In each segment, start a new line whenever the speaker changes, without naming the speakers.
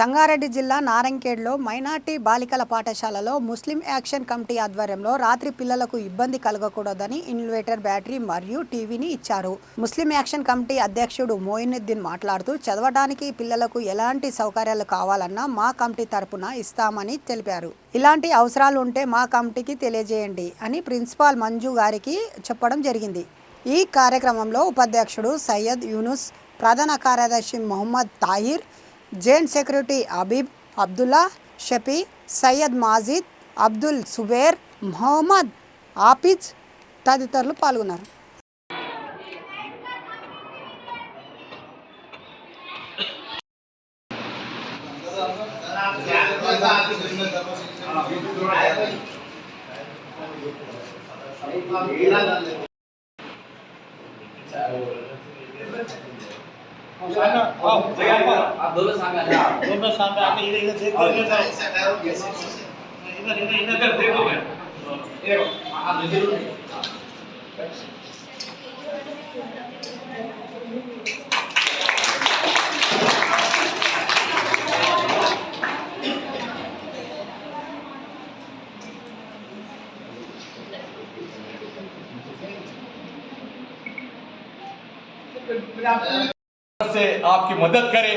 సంగారెడ్డి జిల్లా నారంకేడ్లో మైనార్టీ బాలికల పాఠశాలలో ముస్లిం యాక్షన్ కమిటీ ఆధ్వర్యంలో రాత్రి పిల్లలకు ఇబ్బంది కలగకూడదని ఇన్వేటర్ బ్యాటరీ మరియు టీవీని ఇచ్చారు. ముస్లిం యాక్షన్ కమిటీ అధ్యక్షుడు మోయినుద్దీన్ మాట్లాడుతూ చదవడానికి పిల్లలకు ఎలాంటి సౌకర్యాలు కావాలన్నా మా కమిటీ తరపున ఇస్తామని తెలిపారు. ఇలాంటి అవసరాలు ఉంటే మా కమిటీకి తెలియజేయండి అని ప్రిన్సిపాల్ మంజు గారికి చెప్పడం జరిగింది. ఈ కార్యక్రమంలో ఉపాధ్యక్షుడు సయ్యద్ యూనుస్ ప్రధాన కార్యదర్శి మొహమ్మద్ తాహిర్ జైన్ సెక్యూరిటీ అబీబ్ అబ్దుల్లా షఫీ సయ్యద్ మాజిద్ అబ్దుల్ సుబేర్ మొహమ్మద్ ఆఫిజ్ తదితరులు పాల్గొన్నారు.
आप दोनों सामने आ जाओ
दोनों सामने आके इधर इधर देखो इधर इधर इधर इधर देखो मैं
से आपकी मदद करे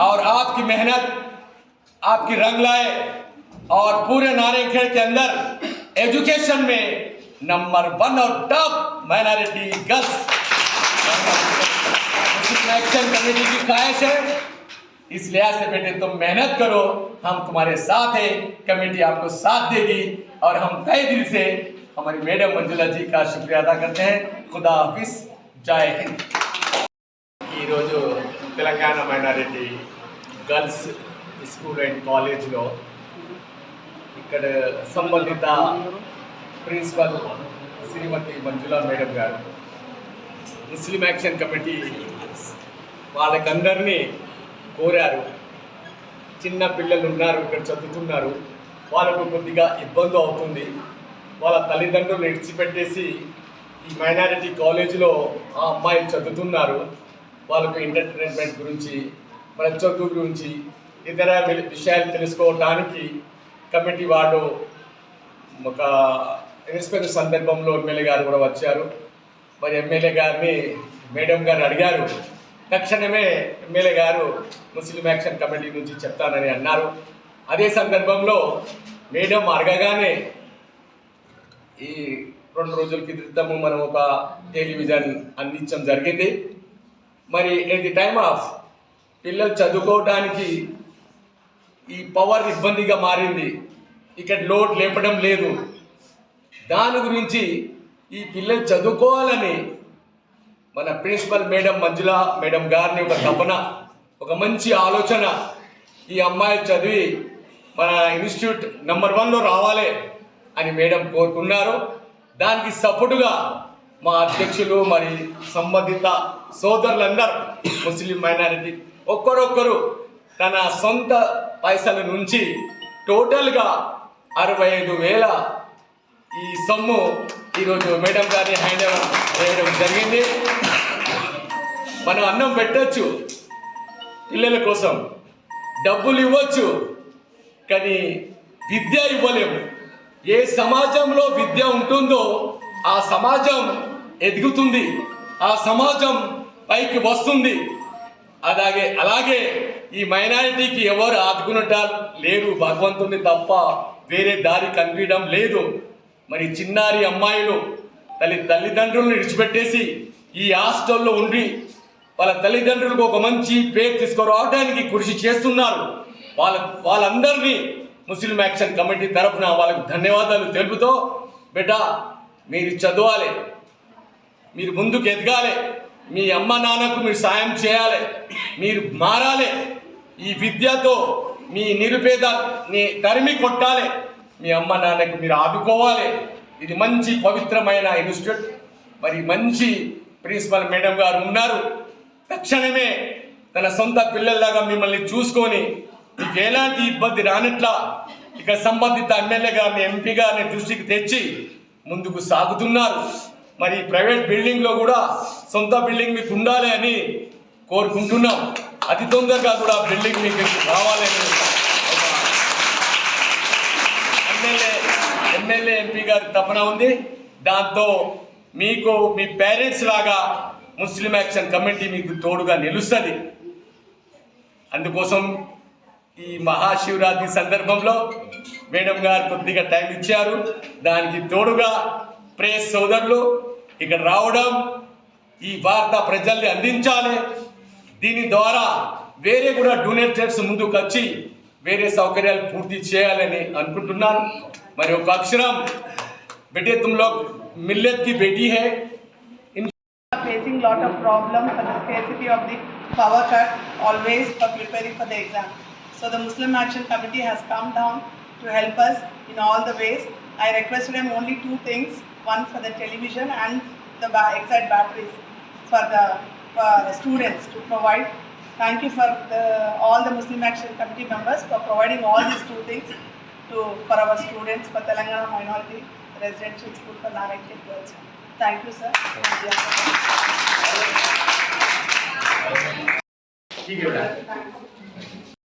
और आपकी मेहनत, आपकी रंग लाए और पूरे नारायणखेड़ के अंदर एजुकेशन में नंबर वन और top minority girls. Action committee की ख्वाहिश है। इस लिहाज से बेटे, तुम मेहनत करो, हम तुम्हारे साथ हैं, कमेटी आपको साथ देगी और हम तय दिल से हमारी मैडम मंजुला जी का शुक्रिया अदा करते हैं। खुदा हाफिज। जय हिंद। ఈరోజు Telangana minority girls school and కాలేజ్లో ఇక్కడ సంబంధిత ప్రిన్సిపల్ శ్రీమతి మంజులా మేడం గారు ముస్లిం యాక్షన్ కమిటీ వాళ్ళకందరినీ కోరారు. చిన్న పిల్లలు ఉన్నారు ఇక్కడ చదువుతున్నారు. వాళ్ళకు కొద్దిగా ఇబ్బంది అవుతుంది. వాళ్ళ తల్లిదండ్రులు విడిచిపెట్టేసి ఈ మైనారిటీ కాలేజీలో ఆ అమ్మాయిలు చదువుతున్నారు. వాళ్ళకు ఎంటర్టైన్మెంట్ గురించి మన చదువు గురించి ఇతర విషయాలు తెలుసుకోవడానికి కమిటీ వాళ్ళు ఒక ఇన్స్పెక్టర్ సందర్భంలో ఎమ్మెల్యే గారు కూడా వచ్చారు. మరి ఎమ్మెల్యే గారిని మేడం గారు అడిగారు. తక్షణమే ఎమ్మెల్యే గారు ముస్లిం యాక్షన్ కమిటీ నుంచి చెప్తానని అన్నారు. అదే సందర్భంలో మేడం అడగగానే ఈ రెండు రోజుల క్రితము మనం ఒక టెలివిజన్ అందించడం జరిగింది. మరి ఎట్ ది టైమ్ ఆఫ్ పిల్లలు చదువుకోవడానికి ఈ పవర్ ఇబ్బందిగా మారింది. ఇక్కడ లోడ్ లేపడం లేదు. దాని గురించి ఈ పిల్లలు చదువుకోవాలని మన ప్రిన్సిపల్ మేడం మంజుల మేడం గారిని ఒక తపన ఒక మంచి ఆలోచన ఈ అమ్మాయి చదివి మన ఇన్స్టిట్యూట్ నెంబర్ వన్లో రావాలి అని మేడం కోరుకున్నారు. దానికి సపోర్టుగా మా అధ్యక్షులు మరి సంబంధిత సోదరులందరూ ముస్లిం మైనారిటీ ఒక్కరొక్కరు తన సొంత పైసల నుంచి టోటల్గా అరవై ఐదు వేల ఈ సొమ్ము ఈరోజు మేడం గారిని హ్యాండ్ ఓవర్ చేయడం జరిగింది. మనం అన్నం పెట్టచ్చు పిల్లల కోసం డబ్బులు ఇవ్వచ్చు కానీ విద్య ఇవ్వలేము. ఏ సమాజంలో విద్య ఉంటుందో ఆ సమాజం ఎదుగుతుంది. ఆ సమాజం పైకి వస్తుంది. అలాగే అలాగే ఈ మైనారిటీకి ఎవరు ఆదుకున్నట లేరు. భగవంతుని తప్ప వేరే దారి కనిపించడం లేదు. మరి చిన్నారి అమ్మాయిలు తల్లి తల్లిదండ్రులను విడిచిపెట్టేసి ఈ హాస్టల్లో ఉండి వాళ్ళ తల్లిదండ్రులకు ఒక మంచి పేరు తీసుకురావడానికి కృషి చేస్తున్నారు. వాళ్ళ వాళ్ళందరినీ ముస్లిం యాక్షన్ కమిటీ తరఫున వాళ్ళకు ధన్యవాదాలు తెలుపుతూ బిడ్డ మీరు చదవాలి. మీరు ముందుకు ఎదగాలి. మీ అమ్మ నాన్నకు మీరు సాయం చేయాలి. మీరు మారాలి. ఈ విద్యతో మీ నిరుపేదని తరిమి కొట్టాలి. మీ అమ్మ నాన్నకు మీరు ఆదుకోవాలి. ఇది మంచి పవిత్రమైన ఇన్స్టిట్యూట్. మరి మంచి ప్రిన్సిపల్ మేడం గారు ఉన్నారు. తక్షణమే తన సొంత పిల్లల్లాగా మిమ్మల్ని చూసుకొని మీకు ఎలాంటి ఇబ్బంది రానట్లా ఇక సంబంధిత ఎమ్మెల్యే గారిని ఎంపీ గారిని దృష్టికి తెచ్చి ముందుకు సాగుతున్నారు. మరి ప్రైవేట్ బిల్డింగ్లో కూడా సొంత బిల్డింగ్ మీకు ఉండాలి అని కోరుకుంటున్నాం. అతి తొందరగా కూడా బిల్డింగ్ మీకు రావాలని ఎమ్మెల్యే ఎమ్మెల్యే ఎంపీ గారి తపన ఉంది. దాంతో మీకు మీ పేరెంట్స్ లాగా ముస్లిం యాక్షన్ కమిటీ మీకు తోడుగా నిలుస్తుంది. అందుకోసం ఈ మహాశివరాత్రి సందర్భంలో మేడం గారు కొద్దిగా టైం ఇచ్చారు. దానికి తోడుగా ప్రేస్ సోదరులు ఇక్కడ రావడం ఈ వార్త ప్రజల్ని అందించాలి దీని ద్వారా వేరే కూడా డొనేటర్స్ ముందుకు వచ్చి వేరే సౌకర్యాలు పూర్తి చేయాలని అనుకుంటున్నాను మరి ఒక అక్షరం బెటే తుమ్లో మిల్లెత్కి బేటీ హై
are facing lot of problem for the scarcity of the power cut always for preparing for the exam. So the Muslim Action Committee has come down to help us in all the ways. I request them only two things, one for the television and the exide batteries for the uh, students to provide. Thank you for the, all the Muslim Action Committee members for providing all these two things to for our students for Telangana Minority Residential School for Non-Active Girls. Thank you, sir.
Thank you. Thank
you.